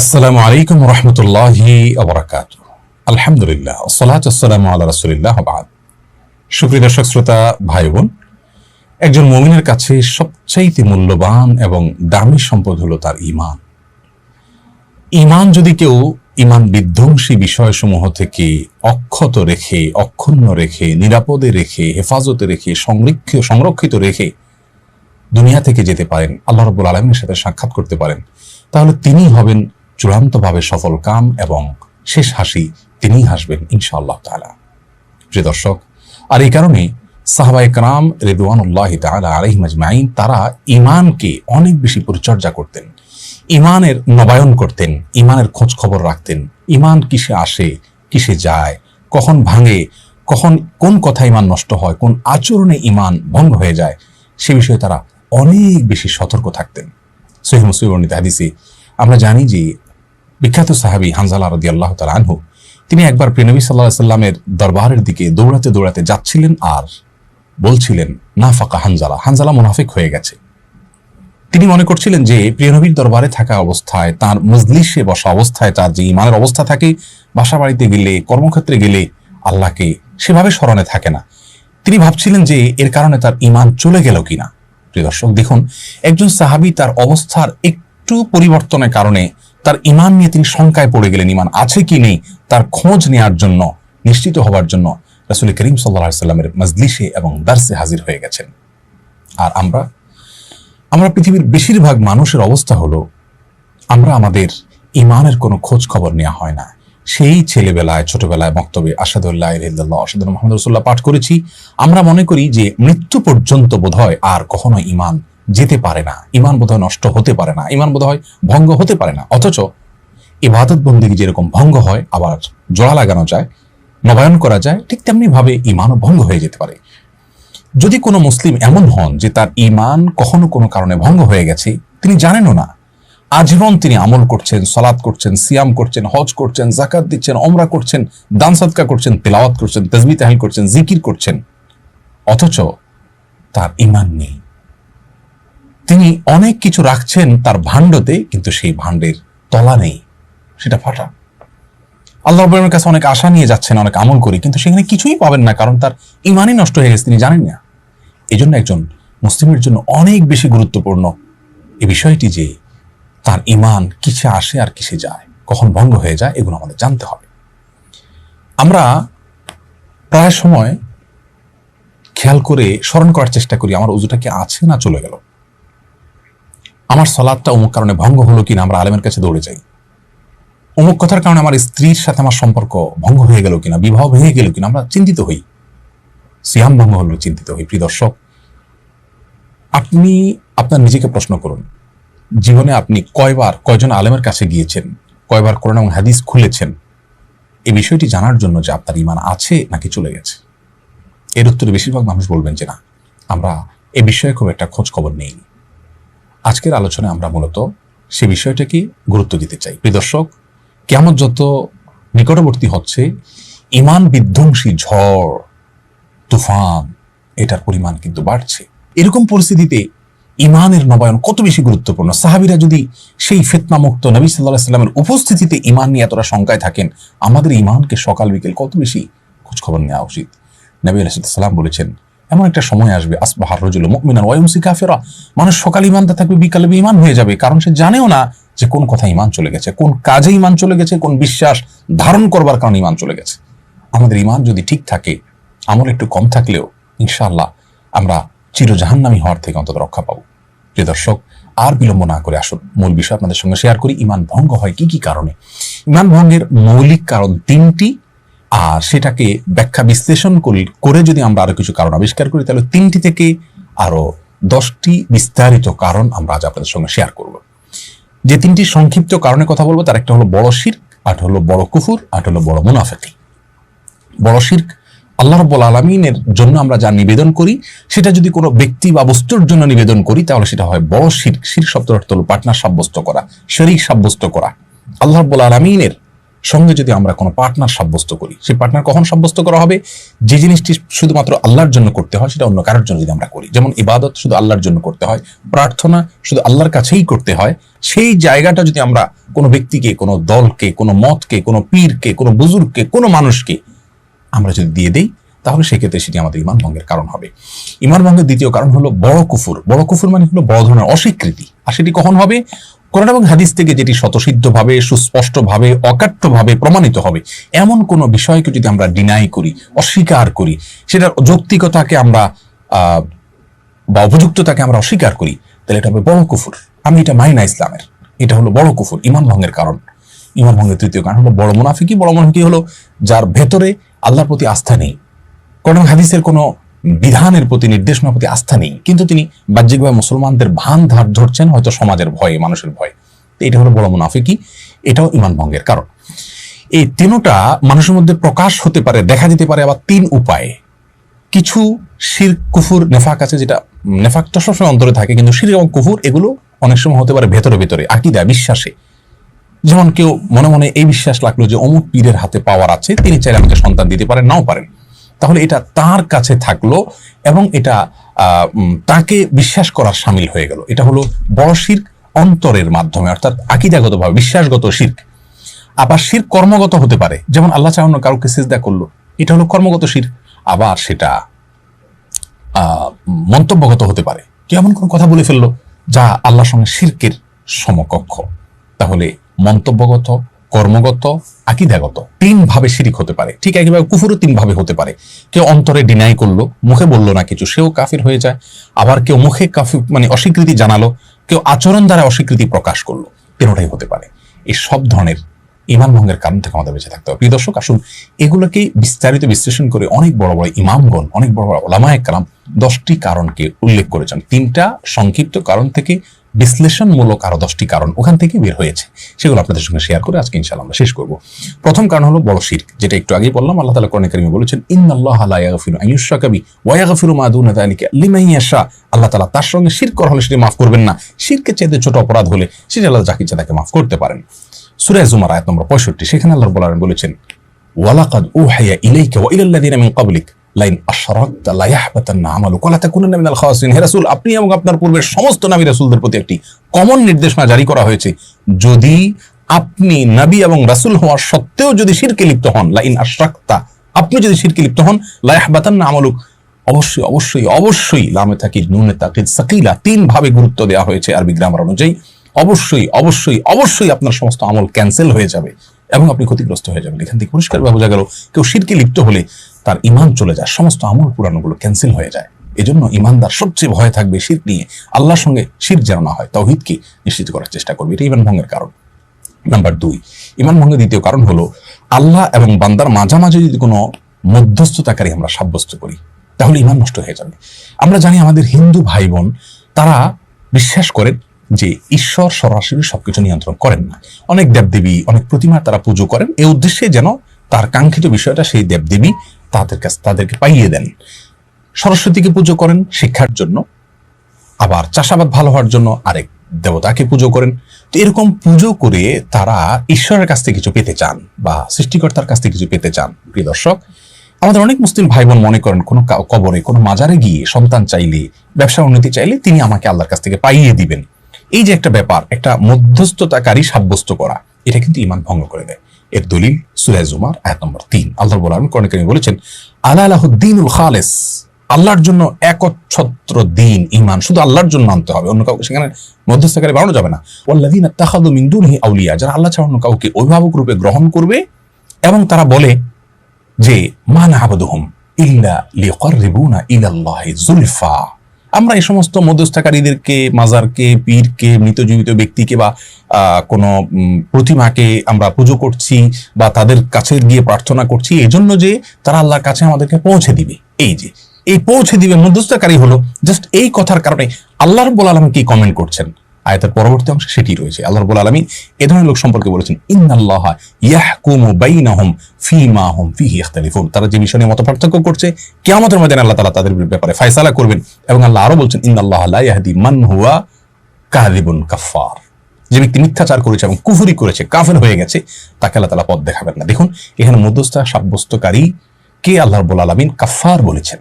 আসসালামু আলাইকুম রহমতুল্লাহি আবরাকাত আলহামদুলিল্লাহ সালাত আসসালামু আল্লাহ রসুলিল্লাহ বাদ। সুপ্রিয় দর্শক, শ্রোতা ভাই বোন একজন মমিনের কাছে সবচাইতে মূল্যবান এবং দামি সম্পদ হলো তার ইমান ইমান যদি কেউ ইমান বিধ্বংসী বিষয়সমূহ থেকে অক্ষত রেখে, অক্ষুণ্ণ রেখে, নিরাপদে রেখে, হেফাজতে রেখে সংরক্ষিত সংরক্ষিত রেখে দুনিয়া থেকে যেতে পারেন, আল্লাহ রব্বুল আলমীর সাথে সাক্ষাৎ করতে পারেন, তাহলে তিনি হবেন চূড়ান্তভাবে সফল কাম এবং শেষ হাসি তিনিই হাসবেন, ইনশাআল্লাহ তালা প্রিয় দর্শক, আর এই কারণে সাহাবাই কালাম রেদওয়ানুল্লাহ তালা আলহিম তারা ইমানকে অনেক বেশি পরিচর্যা করতেন ইমানের নবায়ন করতেন ইমানের খোঁজ খবর রাখতেন ইমান কিসে আসে, কিসে যায়, কখন ভাঙে, কখন কোন কথা ইমান নষ্ট হয়, কোন আচরণে ইমান ভঙ্গ হয়ে যায়, সে বিষয়ে তারা অনেক বেশি সতর্ক থাকতেন। সহি মুসলিম হাদিসে আমরা জানি যে বিখ্যাত সাহাবি হানজালা রদি আল্লাহ তালা আনহু, তিনি একবার প্রিনবী সাল্লাহ সাল্লামের দরবারের দিকে দৌড়াতে দৌড়াতে যাচ্ছিলেন আর বলছিলেন না ফাঁকা হানজালা। হানজালা মুনাফিক হয়ে গেছে। তিনি মনে করছিলেন যে প্রিয়নবীর দরবারে থাকা অবস্থায়, তার মজলিসে বসা অবস্থায়, তার যে ইমানের অবস্থা থাকে বাসা বাড়িতে গেলে, কর্মক্ষেত্রে গেলে আল্লাহকে সেভাবে স্মরণে থাকে না। তিনি ভাবছিলেন যে এর কারণে তার ইমান চলে গেল কিনা। প্রিয় দর্শক, দেখুন, একজন সাহাবি তার অবস্থার একটু পরিবর্তনের কারণে তার ইমান নিয়ে তিনি শঙ্কায় পড়ে গেলেন, ইমান আছে কি নেই, তার খোঁজ নেওয়ার জন্য, নিশ্চিত হওয়ার জন্য রাসুল করিম সাল্লাহ সাল্লামের মজলিসে এবং দার্সে হাজির হয়ে গেছেন। আর আমরা আমরা পৃথিবীর বেশিরভাগ মানুষের অবস্থা হলো, আমরা আমাদের ইমানের কোনো খোঁজ খবর নেওয়া হয় না। সেই ছেলেবেলায়, ছোটবেলায় বক্তব্যে আসাদুল্লাহ ইল্লাহ আসাদ মোহাম্মদ রসুল্লাহ পাঠ করেছি। আমরা মনে করি যে মৃত্যু পর্যন্ত বোধহয় আর কখনো ইমান যেতে পারে না। ইমান বোধহয় নষ্ট হতে পারে না। ইমান বোধহয় ভঙ্গ হতে পারে না। অথচ ইবাদত বন্দিগি যেরকম ভঙ্গ হয়, আবার জোড়া লাগানো যায়, নবায়ন করা যায়, ঠিক তেমনি ভাবে ইমানও ভঙ্গ হয়ে যেতে পারে। যদি কোনো মুসলিম এমন হন যে তার ইমান কখনো কোনো কারণে ভঙ্গ হয়ে গেছে, তিনি জানেনও না। আজীবন তিনি আমল করছেন সলাদ করছেন, সিয়াম করছেন, হজ করছেন জাকাত দিচ্ছেন অমরা করছেন, দান সদকা করছেন, তেলাওয়াত করছেন তসবি তাহিল করছেন, জিকির করছেন। অথচ তার ইমান নেই। তিনি অনেক কিছু রাখছেন তার ভাণ্ডতে, কিন্তু সেই ভাণ্ডের তলা নেই। সেটা ফাটা। আল্লাহ রবের কাছে অনেক আশা নিয়ে যাচ্ছেন, অনেক আমল করি, কিন্তু সেখানে কিছুই পাবেন না, কারণ তার ইমানই নষ্ট হয়ে গেছে, তিনি জানেন না। এই জন্য একজন মুসলিমের জন্য অনেক বেশি গুরুত্বপূর্ণ এই বিষয়টি যে তার ইমান কিসে আসে আর কিসে যায়, কখন ভঙ্গ হয়ে যায়, এগুলো আমাদের জানতে হবে। আমরা প্রায় সময় খেয়াল করে স্মরণ করার চেষ্টা করি, আমার উজুটা কি আছে না চলে গেল। আমার সলাদটা অমুক কারণে ভঙ্গ হলো কিনা আমরা আলেমের কাছে দৌড়ে যাই। অমুক কথার কারণে আমার স্ত্রীর সাথে আমার সম্পর্ক ভঙ্গ হয়ে গেল কিনা, বিবাহ ভেঙে গেল কিনা আমরা চিন্তিত হই। সিয়াম ভঙ্গ হলো চিন্তিত হই, প্রিয় দর্শক। আপনি, আপনার নিজেকে প্রশ্ন করুন, জীবনে আপনি কয়বার, কয়জন আলেমের কাছে গিয়েছেন, কয়বার কোরআন এবং হাদিস খুলেছেন? এই বিষয়টি জানার জন্য যে আপনার ইমান আছে নাকি চলে গেছে? এর উত্তরে বেশিরভাগ মানুষ বলবেন যে না, আমরা এ বিষয়ে খুব একটা খোঁজ খবর নেই আজকের আলোচনায় আমরা মূলত সে বিষয়টাকে গুরুত্ব দিতে চাই। দর্শক কেমন যত নিকটবর্তী হচ্ছে, ইমান বিধ্বংসী ঝড়, তুফান, এটার পরিমাণ কিন্তু বাড়ছে। এরকম পরিস্থিতিতে ইমানের নবায়ন কত বেশি গুরুত্বপূর্ণ? সাহাবিরা যদি সেই ফেতনা মুক্ত নবী সাল্লাহ সাল্লামের উপস্থিতিতে ইমান নিয়ে এতটা শঙ্কায় থাকেন, আমাদের ইমানকে সকাল বিকেল কত বেশি খোঁজখবর নেওয়া উচিত? নবী আলাইসাল্লাম বলেছেন এমন একটা সময় আসবে আসবাহার রজুল মুকমিনান ওয়াইমসি কাফেরা। মানুষ সকাল ইমানটা থাকবে, বিকালে ইমান হয়ে যাবে, কারণ সে জানেও না যে কোন কথা ইমান চলে গেছে, কোন কাজে ইমান চলে গেছে, কোন বিশ্বাস ধারণ করবার কারণে ইমান চলে গেছে। আমাদের ইমান যদি ঠিক থাকে, আমল একটু কম থাকলেও ইনশাআল্লাহ আমরা চিরজাহান্নামী হওয়ার থেকে অন্তত রক্ষা পাবো। প্রিয় দর্শক, আর বিলম্ব না করে আসুন, মূল বিষয় আপনাদের সঙ্গে শেয়ার করি। ইমান ভঙ্গ হয় কি কি কারণে? ইমান ভঙ্গের মৌলিক কারণ তিনটি। আর সেটাকে ব্যাখ্যা বিশ্লেষণ করি, করে যদি আমরা আরও কিছু কারণ আবিষ্কার করি, তাহলে তিনটি থেকে আরও দশটি বিস্তারিত কারণ আমরা আজ আপনাদের সঙ্গে শেয়ার করব। যে তিনটি সংক্ষিপ্ত কারণে কথা বলব, তার একটা হলো বড় শির আর হলো বড় কুফুর, আর হলো বড় মুনাফেকি। বড় শির্ক আল্লাহ রব্বুল আলমিনের জন্য আমরা যা নিবেদন করি, সেটা যদি কোনো ব্যক্তি বা বস্তুর জন্য নিবেদন করি, তাহলে সেটা হয় বড় শির শির শব্দের অর্থ হলো পার্টনার সাব্যস্ত করা শরীর সাব্যস্ত করা। আল্লাহ রব্বুল আলমিনের সঙ্গে যদি আমরা কোনো পার্টনার সাব্যস্ত করি, সেই পার্টনার কখন সাব্যস্ত করা হবে? যে জিনিসটি শুধুমাত্র আল্লাহর জন্য করতে হয়, সেটা অন্য কারোর জন্য যদি আমরা করি। যেমন ইবাদত শুধু আল্লাহর জন্য করতে হয়, প্রার্থনা শুধু আল্লাহর কাছেই করতে হয়, সেই জায়গাটা যদি আমরা কোনো ব্যক্তিকে, কোনো দলকে, কোনো মতকে, কোনো পীরকে, কোনো বুজুর্গকে, কোনো মানুষকে আমরা যদি দিয়ে দেই, তাহলে সেক্ষেত্রে সেটি আমাদের ইমান ভঙ্গের কারণ হবে। ইমান ভঙ্গের দ্বিতীয় কারণ হলো বড় কুফুর। বড় কুফুর মানে হলো বড় ধরনের অস্বীকৃতি। আর সেটি কখন হবে? কোরআন এবং হাদিস থেকে যেটি স্বতসিদ্ধভাবে, সুস্পষ্টভাবে, অকাট্যভাবে প্রমাণিত হবে, এমন কোনো বিষয়কে যদি আমরা ডিনাই করি, অস্বীকার করি, সেটার যৌক্তিকতাকে আমরা বা উপযুক্ততাকে আমরা অস্বীকার করি, তাহলে এটা হবে বড় কুফুর। আমি এটা মানি না ইসলামের। এটা হলো বড় কুফুর, ইমান ভঙ্গের কারণ। ইমান ভঙ্গের তৃতীয় কারণ হলো বড় মুনাফিকি বড় মুনাফিকি হলো যার ভেতরে আল্লাহর প্রতি আস্থা নেই। কোরআন হাদিসের কোনো বিধানের প্রতি নির্দেশনার প্রতি আস্থা নেই। কিন্তু তিনি বাহ্যিকভাবে মুসলমানদের ভান ধার ধরছেন, হয়তো সমাজের ভয়ে, মানুষের ভয়ে। তো এটা হলো বড় মুনাফিকি, এটাও ইমান ভঙ্গের কারণ। এই তিনোটা মানুষের মধ্যে প্রকাশ হতে পারে, দেখা দিতে পারে আবার তিন উপায়ে। কিছু শির, কুফুর, নেফাক আছে যেটা, নেফাকটা সবসময় অন্তরে থাকে, কিন্তু শির এবং কুফুর এগুলো অনেক সময় হতে পারে ভেতরে ভেতরে, আকিদা, বিশ্বাসে। যেমন কেউ মনে মনে এই বিশ্বাস লাগল যে অমুক পীরের হাতে পাওয়ার আছে, তিনি চাইলে আমাকে সন্তান দিতে পারেন, নাও পারেন। তাহলে এটা তার কাছে থাকল এবং এটা তাকে বিশ্বাস করার সামিল হয়ে গেল। এটা হলো বড় শির্ক অন্তরের মাধ্যমে, অর্থাৎ আকিদাগতভাবে বিশ্বাসগত শির্ক। আবার শির কর্মগত হতে পারে, যেমন আল্লাহ চাহন কাউকে সিজদা করল, এটা হলো কর্মগত শির আবার সেটা মন্তব্যগত হতে পারে। কেউ এমন কোনো কথা বলে ফেলল যা আল্লাহর সঙ্গে শিরকের সমকক্ষ। তাহলে মন্তব্যগত কর্মগত, আকিদাগত তিন ভাবে শিরিক হতে পারে। ঠিক একইভাবে কুফুরও তিন ভাবে হতে পারে। কেউ অন্তরে ডিনাই করল, মুখে বলল না কিছু, সেও কাফির হয়ে যায়। আবার কেউ মুখে কাফির মানে অস্বীকৃতি জানালো, কেউ আচরণ দ্বারা অস্বীকৃতি প্রকাশ করল তিনটাই হতে পারে। এই সব ধরনের ইমান ভঙ্গের কারণ থেকে আমাদের বেঁচে থাকতে হবে। প্রিয় দর্শক, আসুন এগুলোকে বিস্তারিত বিশ্লেষণ করে অনেক বড় বড় ইমামগণ, অনেক বড় বড় ওলামায় কালাম দশটি কারণকে উল্লেখ করেছেন। তিনটা সংক্ষিপ্ত কারণ থেকে বিশ্লেষণমূলক আরও দশটি কারণ ওখান থেকে বের হয়েছে। সেগুলো আপনাদের সঙ্গে শেয়ার করে আজকে ইনশাআল্লাহ আমরা শেষ করব। প্রথম কারণ হলো বড় শিরক, যেটা একটু আগেই বললাম, আল্লাহ তাআলা কোরআনে বলেছেন, ইন্নাল্লাহ লা ইয়াগফিরু আন ইউশরাকা বি ওয়া ইয়াগফিরু মা দুনা যালিকা লিমান ইয়াশা। আল্লাহ তালা তার সঙ্গে শির করা হলে সেটি মাফ করবেন না। শিরকে চাইতে ছোট অপরাধ হলে সেটা আল্লাহ যাকে ইচ্ছা তাকে মাফ করতে পারেন। সূরা জুমার আয়াত নম্বর 65 সেখানে আল্লাহ বলেন বলেছেন ওয়ালাকাদ উহিয়া ইলাইকা ওয়া ইলাল লাযিনা মিন ক্বাবলিক। লাইন আশরাকতা লা ইয়াহবাতান্না আমালুকা ওয়া লা তাকুনান্না মিনাল খাসিরিন। হে রাসূল, আপনি এবং আপনার পূর্বের সমস্ত নবী রাসূলদের প্রতি একটি কমন নির্দেশনা জারি করা হয়েছে। যদি আপনি নবী এবং রাসূল সত্ত্বেও যদি শিরকে লিপ্ত হন, লাইন আপনি যদি শিরকে লিপ্ত হন অবশ্যই অবশ্যই অবশ্যই লামে তাকিদ নুনে তাকিদ সাকিলা, তিন ভাবে গুরুত্ব দেওয়া হয়েছে আরবি গ্রামার অনুযায়ী। অবশ্যই অবশ্যই অবশ্যই আপনার সমস্ত আমল ক্যান্সেল হয়ে যাবে এবং আপনি ক্ষতিগ্রস্ত হয়ে যাবেন। এখান থেকে পরিষ্কার বোঝা গেল, কেউ শিরকে লিপ্ত হলে তার ইমান চলে যায়, সমস্ত আমল পুরানোগুলো ক্যান্সেল হয়ে যায়। এজন্য ইমানদার সবচেয়ে ভয় থাকবে শির নিয়ে। আল্লাহর সঙ্গে শির যেন না হয়, তৌহিদকে নিশ্চিত করার চেষ্টা করবে। এটা ইমান ভঙ্গের কারণ। নাম্বার দুই ইমান ভঙ্গের দ্বিতীয় কারণ হলো, আল্লাহ এবং বান্দার মাঝামাঝি যদি কোনো মধ্যস্থতাকারী আমরা সাব্যস্ত করি, তাহলে ইমান নষ্ট হয়ে যাবে। আমরা জানি আমাদের হিন্দু ভাই বোন তারা বিশ্বাস করেন যে ঈশ্বর সরাসরি সবকিছু নিয়ন্ত্রণ করেন না। অনেক দেবদেবী, অনেক প্রতিমা তারা পুজো করেন। এই উদ্দেশ্যে যেন তার কাঙ্ক্ষিত বিষয়টা সেই দেবদেবী তাদের কাছে, তাদেরকে পাইয়ে দেন। সরস্বতীকে পুজো করেন শিক্ষার জন্য। আবার চাষাবাদ ভালো হওয়ার জন্য আরেক দেবতাকে পুজো করেন। তো এরকম পুজো করে তারা ঈশ্বরের কাছ থেকে কিছু পেতে চান বা সৃষ্টিকর্তার কাছ থেকে কিছু পেতে চান, প্রিয় দর্শক। আমাদের অনেক মুসলিম ভাই বোন মনে করেন, কোনো কবরে, কোনো মাজারে গিয়ে সন্তান চাইলে ব্যবসা উন্নতি চাইলে তিনি আমাকে আল্লাহর কাছ থেকে পাইয়ে দিবেন। এই যে একটা ব্যাপার, একটা মধ্যস্থতাকারী সাব্যস্ত করা, এটা কিন্তু ইমান ভঙ্গ করে দেয়। এর দলিল সুরায় জুমার আয়াত নম্বর তিন। আল্লাহ কোরআন কারিমে বলেছেন আল্লাহ আলাহুদ্দিনুল খালেস আল্লাহর জন্য একচ্ছত্র দিন ইমান শুধু আল্লাহর জন্য আনতে হবে, অন্য কাউকে সেখানে মধ্যস্থকারী বানানো যাবে না। ওয়াল্লাযীনা তাখাযু মিন দুনিহি আউলিয়া, যারা আল্লাহ ছাড়া অন্য কাউকে অভিভাবক রূপে গ্রহণ করবে এবং তারা বলে যে, মা না'বুদুহুম ইল্লা লিয়াকাররিবুনা ইলাল্লাহি যুলফা আমরা এই সমস্ত মধ্যস্থকারীদেরকে, মাজারকে, পীরকে মৃত জীবিত ব্যক্তিকে বা কোনো প্রতিমাকে আমরা পুজো করছি বা তাদের কাছে গিয়ে প্রার্থনা করছি এই জন্য যে তারা আল্লাহর কাছে আমাদেরকে পৌঁছে দিবে। এই যে, এই পৌঁছে দিবে মধ্যস্থকারী হলো জাস্ট এই কথার কারণে আল্লাহ রব্বুল আলম কি কমেন্ট করছেন? আয়াতের পরবর্তী অংশে সেটি রয়েছে। আল্লাহ রব্বুল আলমী এ ধরনের লোক সম্পর্কে বলেছেন, ইন্নাল্লাহ ইয়াহকুমু বাইনাহুম ফীমা হুম ফীহি ইখতালিফুন। তারা যে বিষয় নিয়ে মত পার্থক্য করছে, কিয়ামতের ময়দানে আল্লাহ তাআলা তাদের ব্যাপারে ফয়সালা করবেন এবং আল্লাহ আরও বলছেন, ইন্নাল্লাহ লা ইয়াহদি মান হুয়া কাযিবুন কাফফার। যে ব্যক্তি মিথ্যাচার করেছে এবং কুফুরি করেছে, কাফের হয়ে গেছে, তাকে আল্লাহ তালা পথ দেখাবেন না। দেখুন, এখানে মধ্যস্থা সাব্যস্তকারী কে আল্লাহ রব্বুল আলমিন? কাফার বলেছেন।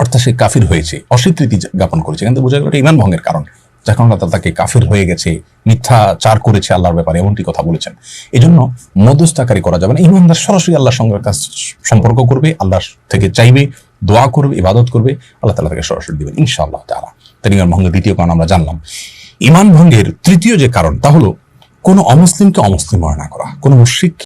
অর্থাৎ সে কাফির হয়েছে, অস্বীকৃতি জ্ঞাপন করেছে। কিন্তু বোঝা গেল এটা ইমান ভঙ্গের কারণ। যখন আল্লাহ তাআলা তাকে কাফির হয়ে গেছে, মিথ্যাচার করেছে আল্লাহর ব্যাপারে, এমনটি কথা বলেছেন। এই জন্য মধ্যস্থাকারী করা যাবে না। ইমানদার সরাসরি আল্লাহর সঙ্গে সম্পর্ক করবে আল্লাহ থেকে চাইবে, দোয়া করবে, ইবাদত করবে, আল্লাহ তালা তাকে সরাসরি দিবেন, ইনশাআল্লাহ তারা তার ইমান ভঙ্গের দ্বিতীয় কারণ আমরা জানলাম। ইমান ভঙ্গের তৃতীয় যে কারণ, তা হলো কোনো অমুসলিমকে অমুসলিম মনে না করা, কোনো মুশ্রিক